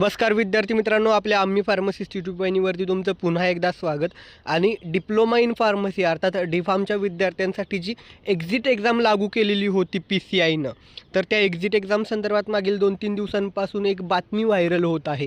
नमस्कार विद्यार्थी मित्रांनो आपल्या आम्ही फार्मसिस्ट यूट्यूब वाहिनीवरती तुमचं पुन्हा एकदा स्वागत. आणि डिप्लोमा इन फार्मसी अर्थात डिफार्मच्या विद्यार्थ्यांसाठी जी एक्झिट एक्झाम लागू केलेली होती पी सी आयनं तर त्या एक्झिट एक्झाम संदर्भात मागील दोन तीन दिवसांपासून एक बातमी व्हायरल होत आहे.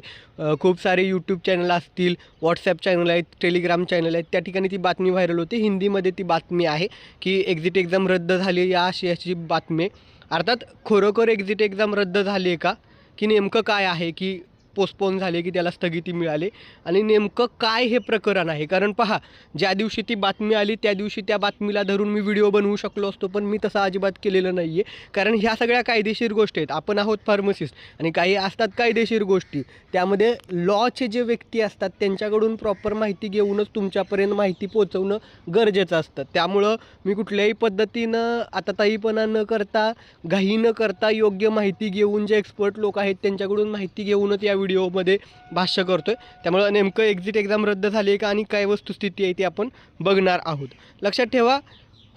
खूप सारे यूट्यूब चॅनल असतील व्हॉट्सॲप चॅनल आहेत टेलिग्राम चॅनल आहेत त्या ठिकाणी ती बातमी व्हायरल होती. हिंदीमध्ये ती बातमी आहे की एक्झिट एक्झाम रद्द झाली या आशयाची बातमी अर्थात खरोखर एक्झिट एक्झाम रद्द झाली आहे का? की नेमकं काय आहे? की पोस्टपोन झाले की त्याला स्थगिती मिळाली. आणि नेमकं काय हे प्रकरण आहे? कारण पहा ज्या दिवशी ती बातमी आली त्या दिवशी त्या बातमीला धरून मी व्हिडिओ बनवू शकलो असतो पण मी तसं अजिबात केलेलं नाही आहे कारण ह्या सगळ्या कायदेशीर गोष्टी आहेत. आपण आहोत फार्मसिस्ट आणि काही असतात कायदेशीर गोष्टी. त्यामध्ये लॉचे जे व्यक्ती असतात त्यांच्याकडून प्रॉपर माहिती घेऊनच तुमच्यापर्यंत माहिती पोचवणं गरजेचं असतं. त्यामुळं मी कुठल्याही पद्धतीनं आताताईपणा न करता घाई न करता योग्य माहिती घेऊन जे एक्सपर्ट लोक आहेत त्यांच्याकडून माहिती घेऊनच या व्हिडिओमध्ये भाष्य करतो आहे त्यामुळं नेमकं एक्झिट एक्झाम रद्द झाली आहे का आणि काय वस्तुस्थिती आहे ती आपण बघणार आहोत. लक्षात ठेवा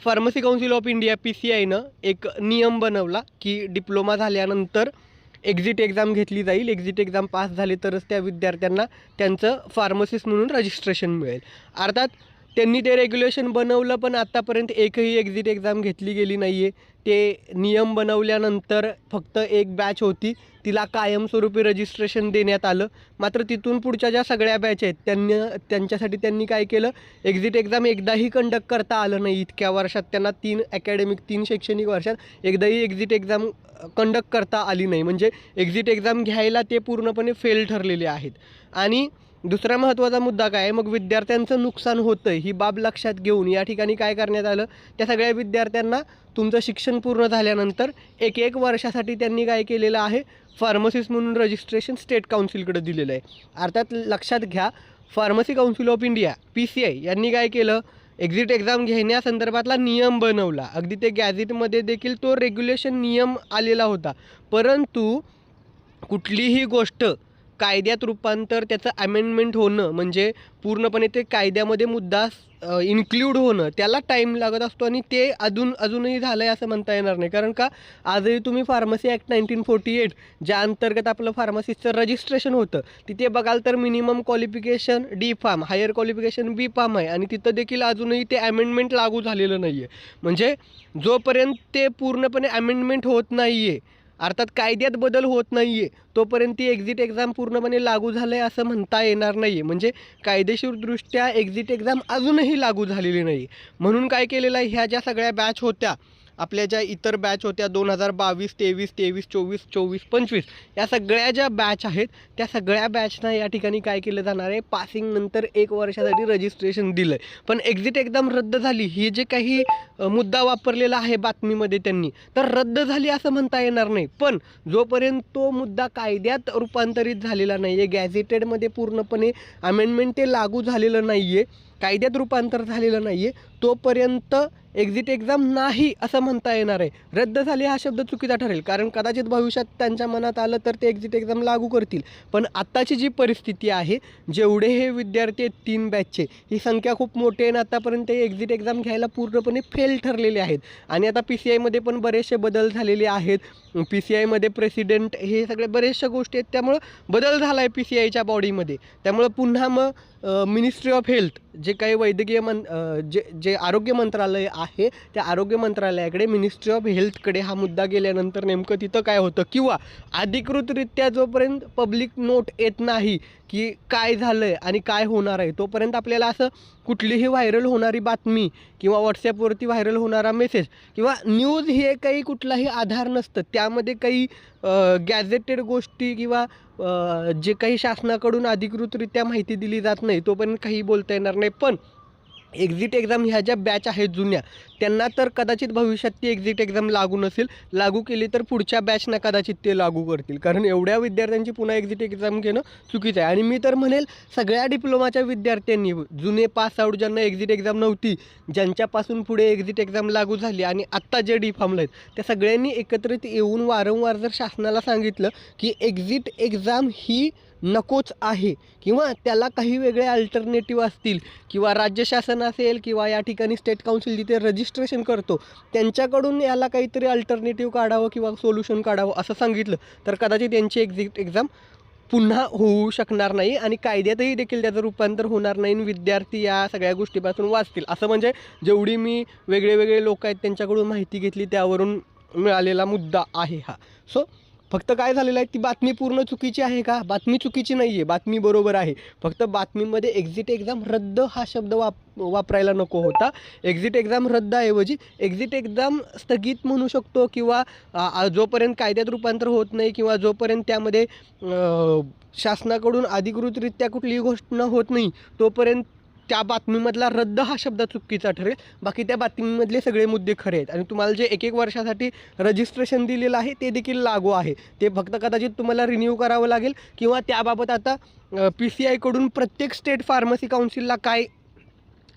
pharmacy council of India P C आयनं एक नियम बनवला की डिप्लोमा झाल्यानंतर एक्झिट एक्झाम घेतली जाईल. एक्झिट एक्झाम पास झाले तरच त्या विद्यार्थ्यांना त्यांचं फार्मसिस्ट म्हणून रजिस्ट्रेशन मिळेल. अर्थात त्यांनी ते रेग्युलेशन बनवलं पण आत्तापर्यंत एकही एक्झिट एक्झाम घेतली गेली नाही आहे ते नियम बनवल्यानंतर फक्त एक बॅच होती. तिला कायमस्वरूपी रजिस्ट्रेशन देण्यात आलं. मात्र तिथून पुढच्या ज्या सगळ्या बॅच आहेत त्यांनी त्यांच्यासाठी त्यांनी काय केलं? एक्झिट एक्झाम एकदाही कंडक्ट करता आलं नाही इतक्या वर्षात. त्यांना तीन अकॅडमिक तीन शैक्षणिक वर्षात एकदाही एक्झिट एक्झाम कंडक्ट करता आली नाही. म्हणजे एक्झिट एक्झाम घ्यायला ते पूर्णपणे फेल ठरलेले आहेत. आणि दुसरा महत्त्वाचा मुद्दा काय आहे? मग विद्यार्थ्यांचं नुकसान होतं ही बाब लक्षात घेऊन या ठिकाणी काय करण्यात आलं? त्या सगळ्या विद्यार्थ्यांना तुमचं शिक्षण पूर्ण झाल्यानंतर एक एक वर्षासाठी त्यांनी काय केलेलं आहे? फार्मसिस्ट म्हणून रजिस्ट्रेशन स्टेट काउन्सिलकडे दिलेलं आहे. अर्थात लक्षात घ्या pharmacy council of India P C I यांनी काय केलं? एक्झिट एक्झाम घेण्यासंदर्भातला नियम बनवला. अगदी ते गॅझेटमध्ये देखील तो रेग्युलेशन नियम आलेला होता. परंतु कुठलीही गोष्ट कायद्यात रूपांतर त्याचं अमेंडमेंट होणं म्हणजे पूर्णपणे ते कायद्यामध्ये मुद्दा इन्क्ल्यूड होणं त्याला टाईम लागत असतो आणि ते अजून अजूनही झालं आहे असं म्हणता येणार नाही. कारण का आजही तुम्ही pharmacy act nineteen forty eight ज्या अंतर्गत आपलं फार्मसिस्टचं रजिस्ट्रेशन होतं तिथे बघाल तर minimum qualification D pharm higher qualification B pharm आहे आणि तिथं देखील अजूनही ते अमेंडमेंट लागू झालेलं नाही आहे म्हणजे जोपर्यंत ते पूर्णपणे अमेंडमेंट होत नाही आहे अर्थात कायद्यात बदल होत नाही आहे तोपर्यंत ती एक्झिट एक्झाम पूर्णपणे लागू झालं आहे असं म्हणता येणार नाही आहे म्हणजे कायदेशीरदृष्ट्या एक्झिट एक्झाम अजूनही लागू झालेली नाही म्हणून काय केलेलं आहे? ह्या ज्या सगळ्या बॅच होत्या आपल्या ज्या इतर बॅच होत्या दोन हजार बावीस तेवीस तेवीस चोवीस चोवीस पंचवीस या सगळ्या ज्या बॅच आहेत त्या सगळ्या बॅचना या ठिकाणी काय केलं जाणार आहे? पासिंग नंतर एक वर्षासाठी रजिस्ट्रेशन दिलं आहे पण एक्झिट एकदम रद्द झाली. ही जे काही मुद्दा वापरलेला आहे बातमीमध्ये त्यांनी तर रद्द झाली असं म्हणता येणार नाही. पण जोपर्यंत तो मुद्दा कायद्यात रूपांतरित झालेला नाही आहे गॅझेटेडमध्ये पूर्णपणे अमेंडमेंट ते लागू झालेलं नाही आहे कायद्यात रूपांतर झालेलं नाही आहे तोपर्यंत एक्झिट एक्झाम नाही असं म्हणता येणार आहे. रद्द झाली हा शब्द चुकीचा ठरेल. कारण कदाचित भविष्यात त्यांच्या मनात आलं तर ते एक्झिट एक्झाम लागू करतील. पण आत्ताची जी परिस्थिती आहे जेवढे हे विद्यार्थी आहेत तीन बॅचचे ही संख्या खूप मोठी आहे आणि आतापर्यंत हे एक्झिट एक्झाम घ्यायला पूर्णपणे फेल ठरलेले आहेत. आणि आता पी सी आयमध्ये पण बरेचसे बदल झालेले आहेत. पी सी आयमध्ये प्रेसिडेंट हे सगळे बरेचशा गोष्टी आहेत. त्यामुळं बदल झाला आहे पी सी आयच्या बॉडीमध्ये त्यामुळं पुन्हा मग मिनिस्ट्री ऑफ हेल्थ जे काही वैद्यकीय मं जे जे आरोग्य मंत्रालय आहे त्या आरोग्य मंत्रालयाकडे मिनिस्ट्री ऑफ हेल्थकडे हा मुद्दा गेल्यानंतर नेमकं तिथं काय होतं? किंवा अधिकृतरित्या जोपर्यंत पब्लिक नोट येत नाही की काय झालं आहे आणि काय होणार आहे तोपर्यंत आपल्याला असं कुठलीही व्हायरल होणारी बातमी किंवा व्हॉट्सॲपवरती व्हायरल होणारा मेसेज किंवा न्यूज हे काही कुठलाही आधार नसतं. त्यामध्ये काही गॅझेटेड गोष्टी किंवा जे काही शासनाकडून अधिकृतरित्या माहिती दिली जात नाही तोपर्यंत काही बोलता येणार नाही. पण एक्झिट एक्झाम ह्या ज्या बॅच आहेत जुन्या त्यांना तर कदाचित भविष्यात ती एक्झिट एक्झाम लागू नसेल. लागू केली तर पुढच्या बॅचना कदाचित ते लागू करतील. कारण एवढ्या विद्यार्थ्यांची पुन्हा एक्झिट एक्झाम घेणं चुकीचं आहे. आणि मी तर म्हणेल सगळ्या डिप्लोमाच्या विद्यार्थ्यांनी जुने पास आऊट ज्यांना एक्झिट एक्झाम नव्हती ज्यांच्यापासून पुढे एक्झिट एक्झाम लागू झाली आणि आत्ता जे डी फॉर्मला आहेत त्या सगळ्यांनी एकत्रित येऊन वारंवार जर शासनाला सांगितलं की एक्झिट एक्झाम ही नकोच आहे. किंवा त्याला काही वेगळे अल्टरनेटिव्ह असतील किंवा राज्य शासन असेल किंवा या ठिकाणी स्टेट काउन्सिल जिथे रजिस्ट्रेशन करतो त्यांच्याकडून याला काहीतरी अल्टरनेटिव्ह काढावं किंवा सोल्युशन काढावं असं सांगितलं तर कदाचित त्यांची एक्झिट एक्झाम पुन्हा होऊ शकणार नाही आणि कायद्यातही देखील त्याचं रूपांतर होणार नाही विद्यार्थी या सगळ्या गोष्टीपासून वाचतील. असं म्हणजे जेवढी मी वेगळे वेगळे लोक आहेत त्यांच्याकडून माहिती घेतली त्यावरून मिळालेला मुद्दा आहे हा. सो फक्त काय झालेलं आहे ती बातमी पूर्ण चुकीची आहे का? बातमी चुकीची नाही आहे बातमी बरोबर आहे. फक्त बातमीमध्ये एक्झिट एक्झाम रद्द हा शब्द वाप वापरायला नको होता. एक्झिट एक्झाम रद्दऐवजी एक्झिट एक्झाम स्थगित म्हणू शकतो किंवा जोपर्यंत कायद्यात रूपांतर होत नाही किंवा जोपर्यंत त्यामध्ये शासनाकडून अधिकृतरित्या कुठलीही घोषणा होत नाही तोपर्यंत त्या बातमीमधला रद्द हा शब्द चुकीचा ठरेल. बाकी त्या बातमीमधले सगळे मुद्दे खरे आहेत. आणि तुम्हाला जे एक एक वर्षासाठी रजिस्ट्रेशन दिलेलं आहे ते देखील लागू आहे. ते फक्त कदाचित तुम्हाला रिन्यू करावं लागेल किंवा त्याबाबत आता पी सी आयकडून प्रत्येक स्टेट फार्मसी काउन्सिलला काय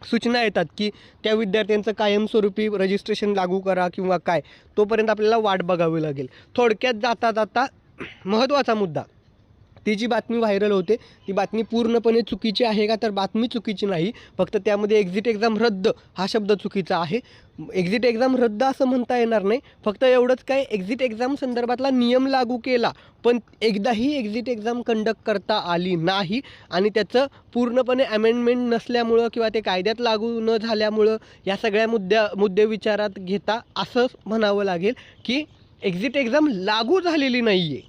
सूचना येतात की त्या विद्यार्थ्यांचं कायमस्वरूपी रजिस्ट्रेशन लागू करा किंवा काय तोपर्यंत आपल्याला वाट बघावी लागेल. थोडक्यात जाता जाता महत्त्वाचा मुद्दा ती जी बातमी व्हायरल होते ती बातमी पूर्णपणे चुकीची आहे का तर बातमी चुकीची नाही. फक्त त्यामध्ये एक्झिट एक्झाम रद्द हा शब्द चुकीचा आहे. एक्झिट एक्झाम रद्द असं म्हणता येणार नाही. फक्त एवढंच काय एक्झिट एक्झाम संदर्भातला नियम लागू केला पण एकदाही एक्झिट एक्झाम कंडक्ट करता आली नाही आणि त्याचं पूर्णपणे अमेंडमेंट नसल्यामुळं किंवा ते कायद्यात लागू न झाल्यामुळं या सगळ्या मुद्द्या मुद्दे विचारात घेता असं म्हणावं लागेल की एक्झिट एक्झाम लागू झालेली नाही आहे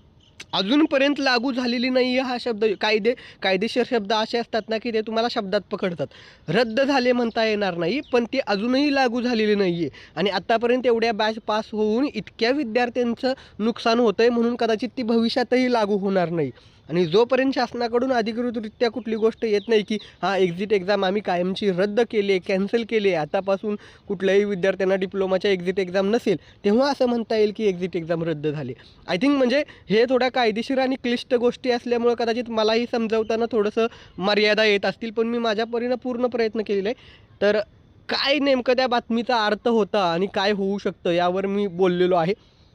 अजूनपर्यंत लागू झालेली नाही आहे हा शब्द. कायदे कायदेशीर शब्द असे असतात ना की ते तुम्हाला शब्दात पकडतात. रद्द झाले म्हणता येणार नाही पण ते अजूनही लागू झालेले नाही आहे आणि आत्तापर्यंत एवढ्या बॅच पास होऊन इतक्या विद्यार्थ्यांचं नुकसान होतं आहे म्हणून कदाचित ती भविष्यातही लागू होणार नाही. आणि जोपर्यंत शासनाकडून अधिकृतरित्या कुठली गोष्ट येत नाही की हा एक्झिट एक्झाम आम्ही कायमची रद्द केली आहे कॅन्सल केली आहे आतापासून कुठल्याही विद्यार्थ्यांना डिप्लोमाच्या एक्झिट एक्झाम नसेल तेव्हा असं म्हणता येईल की एक्झिट एक्झाम रद्द झाली. आय थिंक म्हणजे हे थोड्या कायदेशीर आणि क्लिष्ट गोष्टी असल्यामुळं कदाचित मलाही समजवताना थोडंसं मर्यादा येत असतील पण मी माझ्या परीनं पूर्ण प्रयत्न केलेला आहे. तर काय नेमकं त्या बातमीचा अर्थ होता आणि काय होऊ शकतं यावर मी बोललेलो आहे.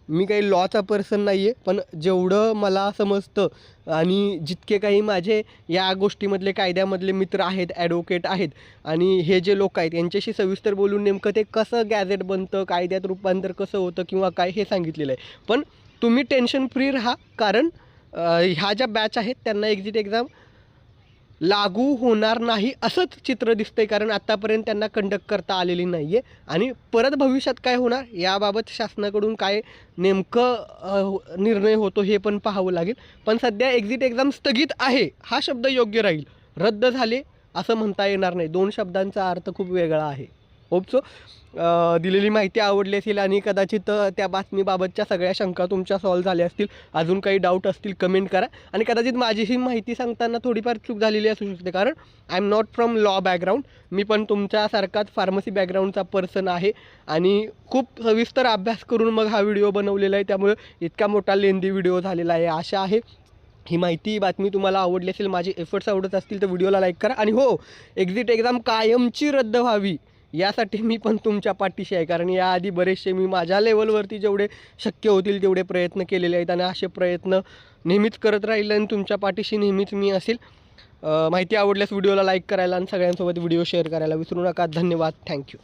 मी काही लॉचा पर्सन नाही आहे पण जेवढं मला समजतं आणि जितके काही माझे या गोष्टीमधले कायद्यामधले मित्र आहेत ॲडव्होकेट आहेत आणि हे जे लोक आहेत यांच्याशी सविस्तर बोलून नेमकं ते कसं गॅझेट बनतं कायद्यात रूपांतर कसं होतं किंवा काय हे सांगितलेलं आहे. पण तुम्ही टेन्शन फ्री राहा कारण ह्या ज्या बॅच आहेत त्यांना एक्झिट एक्झाम लागू होणार नाही असंच चित्र दिसतंय कारण आत्तापर्यंत त्यांना कंडक्ट करता आलेली नाही आहे आणि परत भविष्यात काय होणार याबाबत शासनाकडून काय नेमकं निर्णय होतो हे पण पाहावं लागेल. पण सध्या एक्झिट एक्झाम स्थगित आहे हा शब्द योग्य राहील. रद्द झाले असं म्हणता येणार नाही. दोन शब्दांचा अर्थ खूप वेगळा आहे. होप सो दिलेली माहिती आवडली असेल आणि कदाचित त्या बातमीबाबतच्या सगळ्या शंका तुमच्या सॉल्व झाल्या असतील. अजून काही डाऊट असतील कमेंट करा. आणि कदाचित माझी ही माहिती सांगताना थोडीफार चूक झालेली असू शकते. कारण I am not from law background मी पण तुमच्यासारखाच फार्मसी बॅकग्राऊंडचा पर्सन आहे. आणि खूप सविस्तर अभ्यास करून मग हा व्हिडिओ बनवलेला आहे. त्यामुळे इतका मोठा लेंदी व्हिडिओ झालेला आहे. आशा आहे ही माहिती बातमी तुम्हाला आवडली असेल माझे एफर्ट्स आवडत असतील तर व्हिडिओला लाईक करा. आणि हो एक्झिट एक्झाम कायमची रद्द व्हावी. यासाठी मी पण तुमच्या पाठीशी आहे. कारण याआधी बरेचसे मी माझ्या लेवलवरती जेवढे शक्य होतील तेवढे प्रयत्न केलेले आहेत. आणि असे प्रयत्न नेहमीच करत राहील आणि तुमच्या पाठीशी नेहमीच मी असेल. माहिती आवडल्यास व्हिडिओला लाईक करायला आणि सगळ्यांसोबत व्हिडिओ शेअर करायला विसरू नका. धन्यवाद. थँक्यू.